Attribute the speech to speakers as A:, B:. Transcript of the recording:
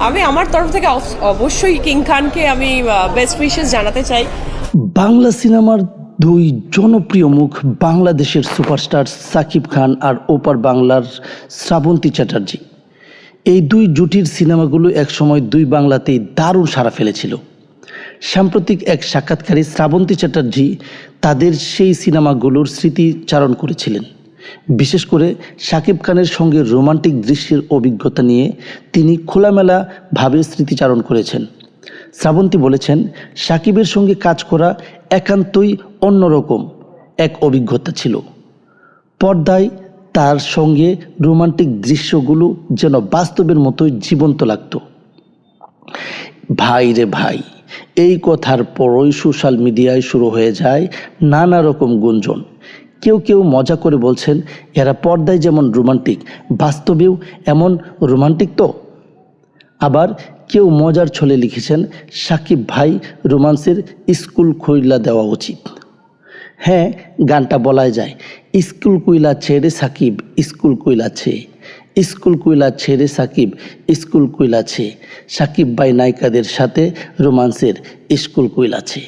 A: আমি আমার তরফ থেকে অব- অবশ্যই কিং খানকে আমি বেস্ট উইশেস জানাতে চাই।
B: বাংলা সিনেমার দুই জনপ্রিয় মুখ বাংলাদেশের সুপারস্টার সাকিব খান আর ওপার বাংলার শ্রাবন্তী চ্যাটার্জি। এই দুই জুটির সিনেমাগুলো একসময় দুই বাংলাতেই দারুণ সাড়া ফেলেছিল। সাম্প্রতিক এক সাক্ষাৎকারে শ্রাবন্তী চ্যাটার্জি তাদের সেই সিনেমাগুলোর স্মৃতিচারণ করেছিলেন। বিশেষ করে শাকিব খানের সঙ্গে রোমান্টিক দৃশ্যের অভিজ্ঞতা নিয়ে তিনি খোলামেলাভাবে স্মৃতিচারণ করেছেন। শ্রাবন্তী বলেছেন, সাকিবের সঙ্গে কাজ করা একান্তই অন্যরকম এক অভিজ্ঞতা ছিল। পর্দায় তার সঙ্গে রোমান্টিক দৃশ্যগুলো যেন বাস্তবের মতোই জীবন্ত লাগতো। ভাই রে ভাই, এই কথার পরই সোশ্যাল মিডিয়ায় শুরু হয়ে যায় নানা রকম গুঞ্জন। কেউ কেউ মজা করে বলছেন, এরা পর্দায় যেমন রোমান্টিক, বাস্তবেও এমন রোমান্টিক তো? আবার কেউ মজার ছলে লিখেছেন, সাকিব ভাই রোমান্সের স্কুল খইলা দেওয়া উচিত। হ্যাঁ গানটা বলা যায়, স্কুল কুইলা ছেড়ে সাকিব, স্কুল কুইলা ছে, স্কুল কুইলা ছেড়ে সাকিব, স্কুল কুইলা ছে, সাকিব ভাই নায়িকাদের সাথে রোমান্সের স্কুল কুইলা ছে।